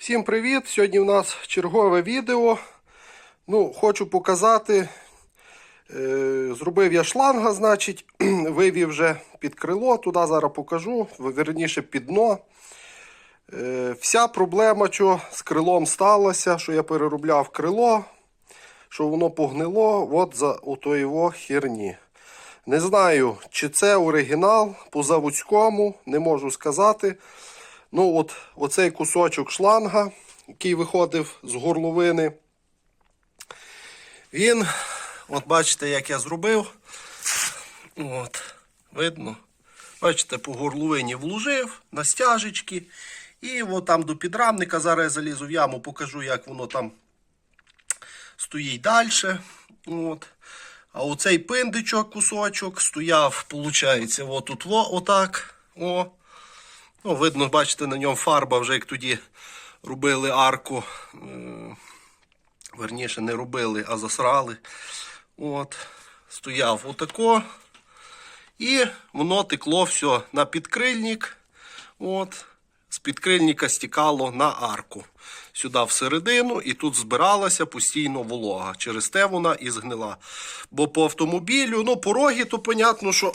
Всім привіт! Сьогодні у нас чергове відео. Ну, хочу показати. Е, зробив я шланга, значить, вивів вже під крило, туди зараз покажу, верніше під дно. Е, вся проблема, що з крилом сталося, що я переробляв крило, що воно погнило от за отої херні. Не знаю, чи це оригінал по заводському, не можу сказати. Ну, от оцей кусочок шланга, який виходив з горловини. Він, от бачите, як я зробив. От, видно. Бачите, по горловині влужив на стяжечки. І от там до підрамника зараз я залізу в яму, покажу, як воно там стоїть далі. От. А оцей пиндичок, кусочок, стояв, виходить, отут, во, отак. О. Ну, видно, бачите, на ньому фарба вже як тоді робили арку. Е, Верніше, не робили, а засрали. От. Стояв отако. І воно текло все на підкрильник. От. З підкрильника стікало на арку. Сюди всередину, і тут збиралася постійно волога. Через те вона і згнила. Бо по автомобілю, ну, пороги, то понятно, що.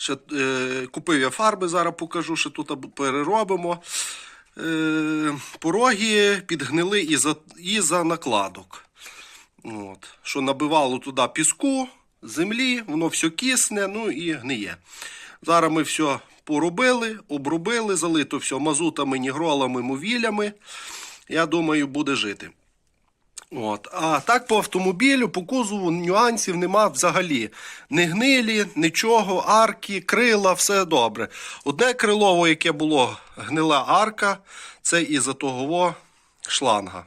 Ще, е, купив я фарби, зараз покажу, що тут переробимо. Е, пороги підгнили і за, і за накладок. От. Що набивало туди піску, землі, воно все кисне, ну і гниє. Зараз ми все поробили, обробили, залито все мазутами, нігролами, мовілями. Я думаю, буде жити. От. А так по автомобілю, по кузову нюансів нема взагалі. Не гнилі, нічого, арки, крила, все добре. Одне крилово, яке було гнила арка, це із-за того шланга.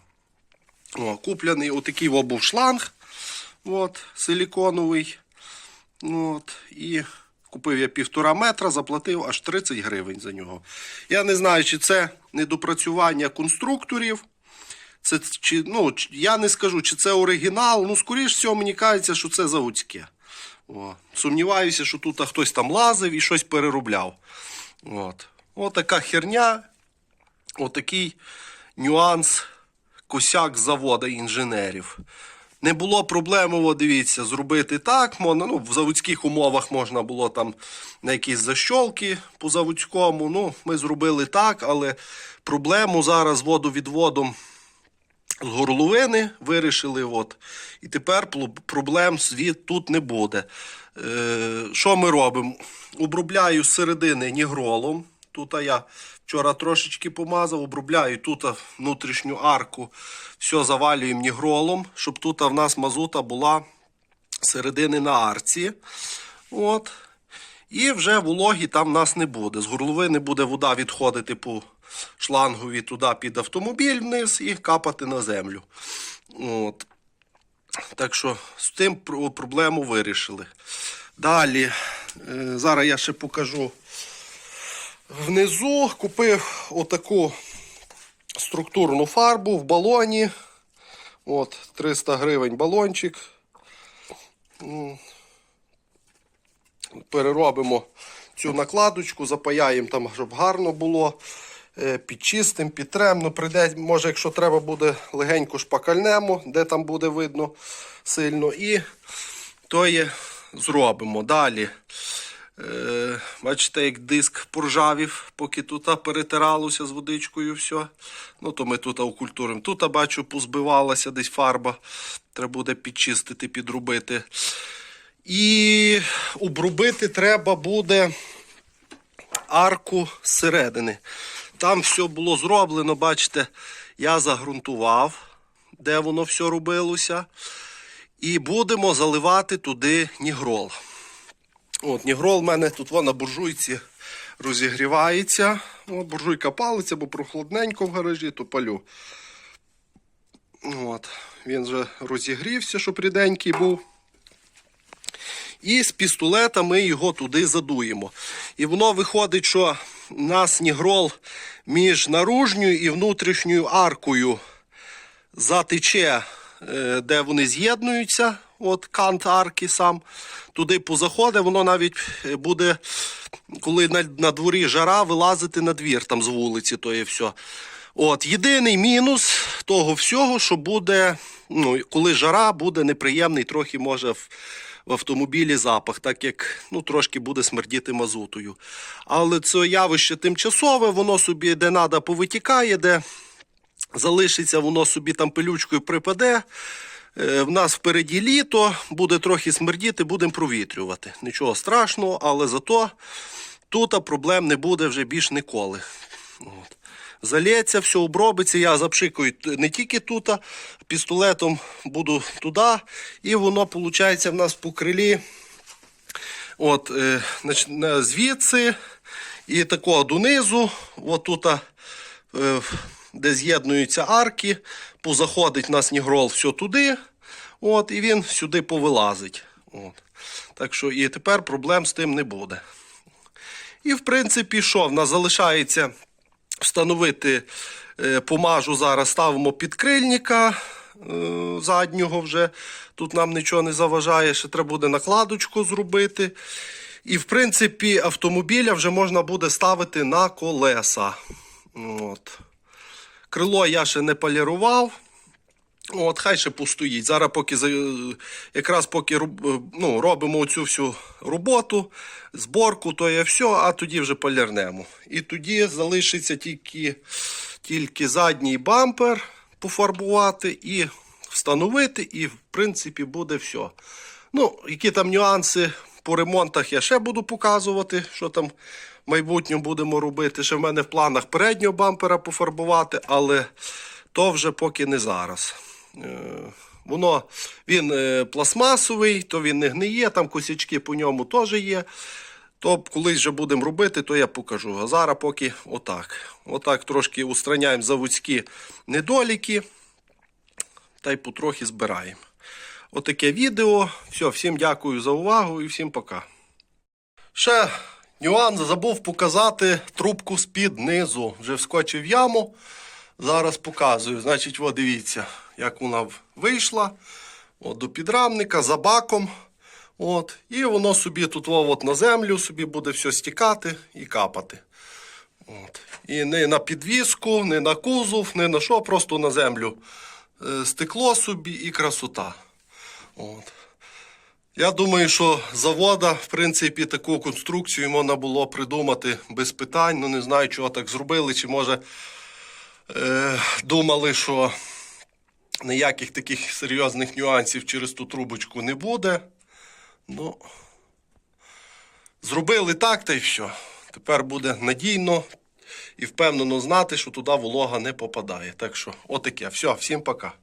О, куплений отакий був шланг от, силіконовий. От, і купив я півтора метра, заплатив аж 30 гривень за нього. Я не знаю, чи це недопрацювання конструкторів. Це чи ну я не скажу, чи це оригінал. Ну, скоріш всього, мені кажеться, що це заводське. Сумніваюся, що тут хтось там лазив і щось переробляв. От. Отака херня, отакий нюанс, косяк завода інженерів. Не було проблеми, дивіться, зробити так. Можна, ну, в заводських умовах можна було там на якісь защолки по заводському. Ну, ми зробили так, але проблему зараз водовідводом горловини вирішили. От. І тепер проблем звід тут не буде. Е, що ми робимо? Обробляю з середини нігролом. Тут я вчора трошечки помазав, обробляю тут внутрішню арку, все завалюємо нігролом, щоб тут в нас мазута була середини на арці. От. І вже вологі там в нас не буде. З горловини буде вода відходити по шлангові туди під автомобіль вниз і капати на землю. От. Так що з тим проблему вирішили. Далі, е, зараз я ще покажу. Внизу купив отаку структурну фарбу в балоні. От, 300 гривень балончик. Переробимо цю накладочку, запаяємо там, щоб гарно було. Е, Підчистим, підтрем. Ну, прийде, може, якщо треба буде легенько шпакальнемо, де там буде видно сильно. І то є зробимо. Далі. Е, бачите, як диск поржавів, поки тут перетиралося з водичкою все. Ну, то ми тут окультуримо. Тут бачу, позбивалася десь фарба. Треба буде підчистити, підробити. І обробити треба буде арку зсередини. Там все було зроблено, бачите, я загрунтував, де воно все робилося. І будемо заливати туди нігрол. От, Нігрол в мене тут на буржуйці розігрівається. О, буржуйка палиться, бо прохладненько в гаражі, то палю. От, він вже розігрівся, щоб ріденький був. І з пістолета ми його туди задуємо. І воно виходить, що у нас нігрол між наружньою і внутрішньою аркою затече е, де вони з'єднуються, от кант арки сам, туди позаходить, воно навіть е, буде, коли на, на дворі жара, вилазити на двір там з вулиці, то є все. От, єдиний мінус того всього, що буде, ну, коли жара, буде неприємний, трохи може в, автомобілі запах, так як ну, трошки буде смердіти мазутою. Але це явище тимчасове, воно собі де надо повитікає, де залишиться, воно собі там пилючкою припаде. Е, В нас впереді літо, буде трохи смердіти, будемо провітрювати. Нічого страшного, але зато тут проблем не буде вже більш ніколи. От. Залється, все обробиться, я запшикаю не тільки тут, а пістолетом буду туди, і воно, виходить, в нас по крилі От, е, на- звідси і такого донизу, от тут, е, де з'єднуються арки, позаходить в нас нігрол все туди, от, і він сюди повилазить. От. Так що і тепер проблем з тим не буде. І в принципі, що в нас залишається встановити е, помажу зараз, ставимо підкрильника е, заднього вже. Тут нам нічого не заважає, ще треба буде накладочку зробити. І, в принципі, автомобіля вже можна буде ставити на колеса. От. Крило я ще не полірував. От, хай ще постоїть. Зараз поки якраз поки ну, робимо цю всю роботу, зборку, то є все, а тоді вже полірнемо. І тоді залишиться тільки, тільки задній бампер пофарбувати і встановити, і в принципі буде все. Ну, які там нюанси по ремонтах я ще буду показувати, що там в майбутньому будемо робити. Ще в мене в планах переднього бампера пофарбувати, але то вже поки не зараз. Е, Воно він е, пластмасовий, то він не гниє, там косячки по ньому теж є. То колись вже будемо робити, то я покажу. А зараз поки отак. Отак трошки устраняємо заводські недоліки та й потрохи збираємо. Отаке відео. Все, всім дякую за увагу і всім пока. Ще нюанс забув показати трубку з-під низу. Вже вскочив в яму. Зараз показую. Значить, от дивіться, як вона вийшла. От, до підрамника за баком. От, і воно собі тут о, от, на землю собі буде все стікати і капати. От. І не на підвіску, не на кузов, не на що, просто на землю. Е, Стекло собі і красота. От. Я думаю, що завода, в принципі, таку конструкцію можна було придумати без питань. Ну, не знаю, чого так зробили, чи може думали, що ніяких таких серйозних нюансів через ту трубочку не буде. Ну, зробили так, та й все. Тепер буде надійно і впевнено знати, що туди волога не попадає. Так що, отаке. Все, всім пока.